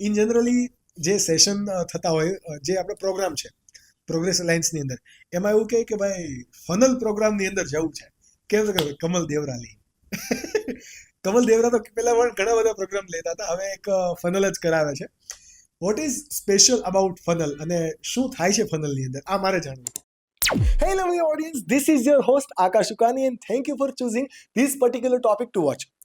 In generally જે session થતા હોય જે આપણો પ્રોગ્રામ છે પ્રોગ્રેસ અલાયન્સની અંદર એમાં એવું કહે કે ભાઈ ફનલ પ્રોગ્રામની અંદર જવું છે. કેમ કે કમલ દેવરાલી કમલ દેવરા તો પહેલા પણ ઘણા બધા પ્રોગ્રામ લેતા હતા હવે એક ફનલ જ કરાવે છે. What is special about funnel અને શું થાય છે ફનલની અંદર? આ મારે જાણવું Hey lovely audience, this is your host Akash Ukani and thank you for choosing this particular topic to watch.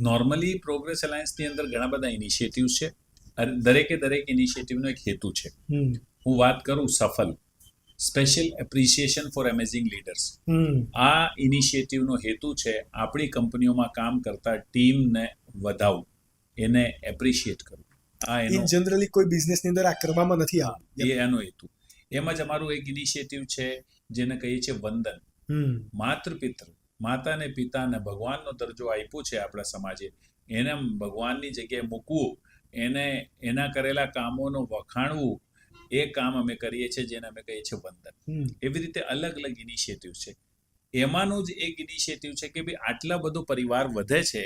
normally progress અલાયન્સની અંદર ઘણા બધા ઇનિશિયેટિવ છે. દરેકે દરેક ઇનિશિયેટિવનો એક હેતુ છે. હું વાત કરું Safal special appreciation for amazing leaders આ ઇનિશિયેટિવનો હેતુ છે આપણી કંપનીઓમાં કામ કરતા ટીમને વધાવવું એને એપ્રિશિએટ કરવું. આ એનો જનરલી કોઈ બિઝનેસની અંદર આ કરવામાં નથી આ એ એનો હેતુ. એમ જ અમારું એક ઇનિશિયેટિવ છે જેને કહીએ છીએ વંદન. માતૃ પિતૃ માતા પિતાને પિતા ને ભગવાનનો દરજ્જો આપ્યો છે આપણા સમાજે. એને ભગવાનની જગ્યાએ મૂકવું એને એના કરેલા કામોનું વખાણવું એ કામ અમે કરીએ છીએ જેને અમે કહીએ છીએ વંદન. એવી રીતે અલગ અલગ ઇનિશિયેટિવ છે. એમાંનું જ એક ઇનિશિયેટિવ છે કે ભાઈ આટલા બધો પરિવાર વધે છે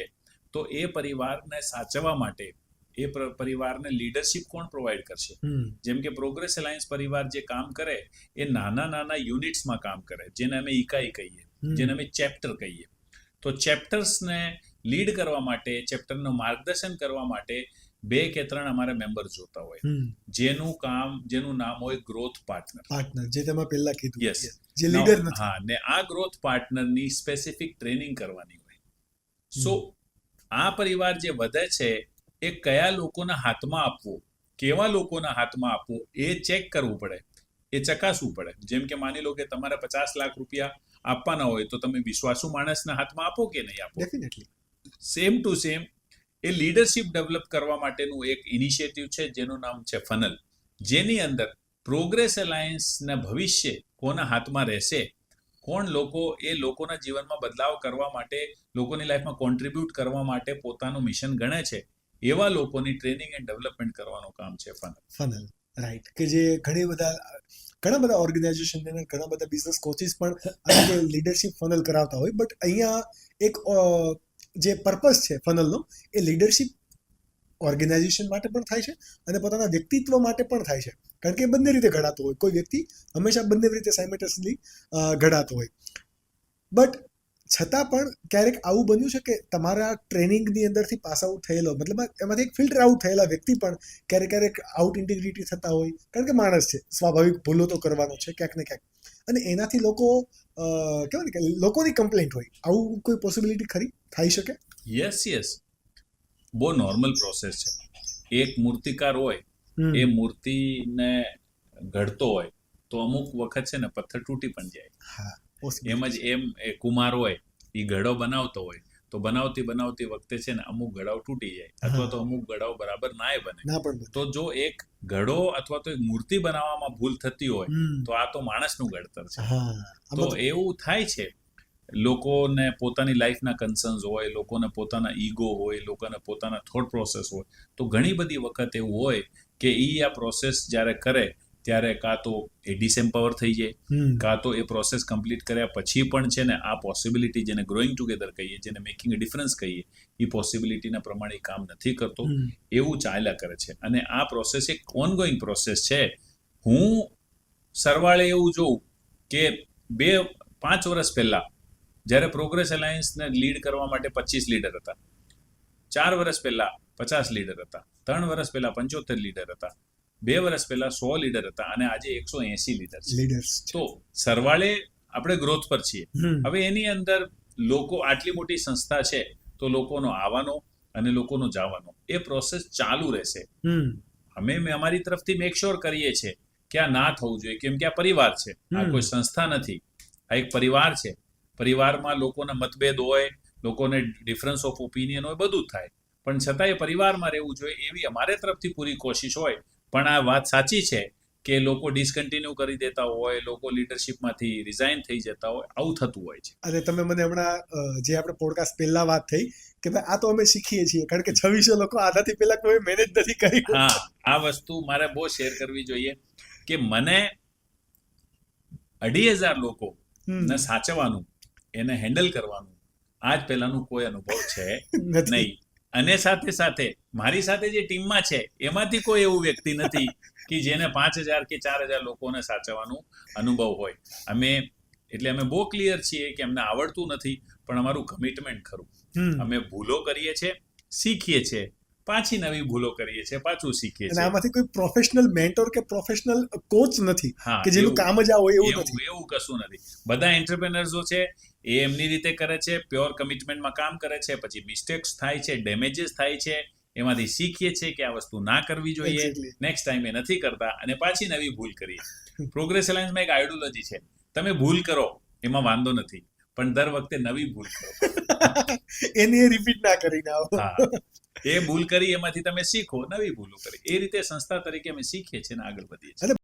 તો એ પરિવારને સાચવવા માટે એ પરિવારને લીડરશિપ કોણ પ્રોવાઈડ કરશે? જેમ કે પ્રોગ્રેસ અલાયન્સ પરિવાર જે કામ કરે એ નાના નાના યુનિટ્સમાં કામ કરે જેને અમે ઇકાઈ કહીએ. જેને અમે ચેપ્ટર કહીએ. તો ચેપ્ટર્સને લીડ કરવા માટે ચેપ્ટરનું માર્ગદર્શન કરવા માટે બે કે ત્રણ અમારે મેમ્બર જોતા હોય. જેનું કામ જેનું નામ હોય ગ્રોથ પાર્ટનર પાર્ટનર જે તમે પહેલા કીધું. યસ જે લીડર નથી. હા ને આ ગ્રોથ પાર્ટનરની સ્પેસિફિક ટ્રેનિંગ કરવાની હોય. સો આ પરિવાર જે વધે છે એ કયા લોકોના હાથમાં આપવો કેવા લોકોના હાથમાં આપવો એ ચેક કરવું પડે. એ ચકાસવું પડે. જેમ કે માની લો કે તમારે પચાસ લાખ રૂપિયા આપવાના હોય તો તમે વિશ્વાસુ માણસના હાથમાં આપો કે નહીં આપો? Definitely same to same a leadership develop કરવા માટેનું એક ઇનિશિયેટિવ છે જેનું નામ છે ફનલ જેની અંદર પ્રોગ્રેસ એલાયન્સના ભવિષ્ય કોના હાથમાં રહેશે કોણ લોકો એ લોકોના જીવનમાં બદલાવ કરવા માટે લોકોની લાઈફમાં કોન્ટ્રીબ્યુટ કરવા માટે પોતાનું મિશન ગણે છે એવા લોકોની ટ્રેનિંગ એન્ડ ડેવલપમેન્ટ કરવાનું કામ છે ફનલ ફનલ રાઈટ કે જે ઘણી બધા ઘણા બધા ઓર્ગેનાઇઝેશન અને ઘણા બધા બિઝનેસ કોચિસ પણ લીડરશિપ ફનલ કરાવતા હોય. બટ અહીંયા એક જે પર્પસ છે ફનલનો એ લીડરશિપ ઓર્ગેનાઇઝેશન માટે પણ થાય છે અને પોતાના વ્યક્તિત્વ માટે પણ થાય છે. કારણ કે એ બંને રીતે ઘડાતો હોય. કોઈ વ્યક્તિ હંમેશા બંને રીતે સાયમેટસલી ઘડાતો હોય. બટ છતાં પણ ક્યારેક આવું બન્યું છે કે તમારા ટ્રેનિંગની અંદરથી પાસ આઉટ થયેલો મતલબ એમાંથી એક ફિલ્ટર આઉટ થયેલા વ્યક્તિ પણ ક્યારેક ક્યારેક આઉટ ઇન્ટિગ્રિટી થતા હોય. કારણ કે માણસ છે સ્વાભાવિક ભૂલો તો કરવાનો છે ક્યાંક ને ક્યાંક. અને એનાથી લોકો કહેવાય ને કે લોકોની કમ્પ્લેન્ટ હોય. આવું કોઈ પોસિબિલિટી ખરી? થઈ શકે? યસ યસ બહુ નોર્મલ પ્રોસેસ છે. એક મૂર્તિકાર હોય એ મૂર્તિને ઘડતો હોય તો અમુક વખત છે ને પથ્થર તૂટી પણ જાય. હા. એમ જ એમ એ કુમાર હોય એ ઘડો બનાવતો હોય તો બનાવતી બનાવતી વખતે છે ને અમુક ઘડાઓ તૂટી જાય અથવા તો અમુક ઘડાઓ બરાબર નાય બને. તો જો એક ઘડો અથવા તો એક મૂર્તિ બનાવવામાં ભૂલ થતી હોય તો આ તો માણસનું ઘડતર છે. તો તો- એવું થાય છે લોકોને પોતાની લાઈફના કન્સર્ન્સ હોય લોકોને પોતાના ઈગો હોય લોકોને પોતાના થોટ પ્રોસેસ હોય તો ઘણી બધી વખત એવું હોય કે એ આ પ્રોસેસ જ્યારે કરે ત્યારે કાં તો એ ડિસએમ્પાવર થઈ જાય કાં તો એ પ્રોસેસ કમ્પ્લીટ કર્યા પછી પણ છે ને આ પોસિબિલિટી જેને ગ્રોઈંગ ટુગેધર કહીએ જેને મેકિંગ અ ડિફરન્સ કહીએ એ પોસિબિલિટીના પ્રમાણે કામ નથી કરતો. એવું ચાલ્યા કરે છે. અને આ પ્રોસેસ એક ઓનગોઈંગ પ્રોસેસ છે. હું સરવાળે એવું જોઉં કે બે પાંચ વર્ષ પહેલા જ્યારે પ્રોગ્રેસ અલાયન્સને લીડ કરવા માટે પચીસ લીડર હતા. ચાર વર્ષ પહેલા પચાસ લીડર હતા. ત્રણ વર્ષ પહેલા પંચોતેર લીડર હતા. બે વર્ષ પહેલા સો લીડર હતા અને આજે એકસો એસી લીડર તો સરવાળે આપણે ગ્રોથ પર છીએ. હવે એની અંદર લોકો આટલી મોટી સંસ્થા છે તો લોકોનો આવવાનો અને લોકોનો જવાનો. એ પ્રોસેસ ચાલુ રહેશે. અમે મેં અમારી તરફથી મેક શ્યોર કરીએ છીએ કે આ ના થવું જોઈએ. કેમ કે આ પરિવાર છે. આ કોઈ સંસ્થા નથી. આ એક પરિવાર છે. પરિવારમાં લોકોના મતભેદ હોય લોકોને ડિફરન્સ ઓફ ઓપિનિયન હોય બધું થાય. પણ છતાં એ પરિવારમાં રહેવું જોઈએ એવી અમારે તરફથી પૂરી કોશિશ હોય પણ આ વાત સાચી છે કે લોકો ડિસકન્ટિન્યુ કરી દેતા હોય લોકો લીડરશિપમાંથી રિઝાઇન થઈ જતા હોય આવું થતું હોય છે. અને તમે મને હમણાં જે આપણે પોડકાસ્ટ પહેલા વાત થઈ કે ભાઈ આ તો અમે શીખીએ છીએ કારણ કે છવ્વીસો લોકો આનાથી પહેલા કોઈ મેનેજ નથી કરી હા આ વસ્તુ મારે બહુ શેર કરવી જોઈએ કે મને અઢી હજાર લોકો ને સાચવવાનું એને હેન્ડલ કરવાનું આજ પહેલાનું કોઈ અનુભવ છે નહીં. અને સાથે સાથે મારી સાથે જે ટીમમાં છે એમાંથી કોઈ એવું વ્યક્તિ નથી કે જેને પાંચ હજાર કે ચાર હજાર લોકોને સાચવવાનું અનુભવ હોય. અમે એટલે અમે બહુ ક્લિયર છીએ કે અમને આવડતું નથી પણ અમારું કમિટમેન્ટ ખરું. અમે ભૂલો કરીએ છીએ શીખીએ છીએ પાછી નવી ભૂલો કરીએ છીએ પાછું શીખીએ છીએ. આમાંથી કોઈ પ્રોફેશનલ મેન્ટોર કે પ્રોફેશનલ કોચ નથી કે જેનું કામ જ આ હોય એવું એવું નથી. એવું કશું નથી. બધા એન્ટરપ્રેનર્સો છે એ એમની રીતે કરે છે પ્યોર કમિટમેન્ટમાં કામ કરે છે પછી મિસ્ટેક્સ થાય છે ડેમેજીસ થાય છે એમાંથી શીખીએ છીએ કે આ વસ્તુ ના કરવી જોઈએ નેક્સ્ટ ટાઈમ એ નથી કરતા અને પાછી નવી ભૂલ કરીએ. પ્રોગ્રેસ અલાયન્સમાં એક આઈડિયોલોજી છે. તમે ભૂલ કરો એમાં વાંધો નથી. પણ દર વખતે નવી ભૂલ કરો. એની રિપીટ ના કરીને આવો. એ ભૂલ કરી એમાંથી તમે શીખો નવી ભૂલો કરી. એ રીતે સંસ્થા તરીકે અમે શીખીએ છીએ અને આગળ વધીએ છીએ.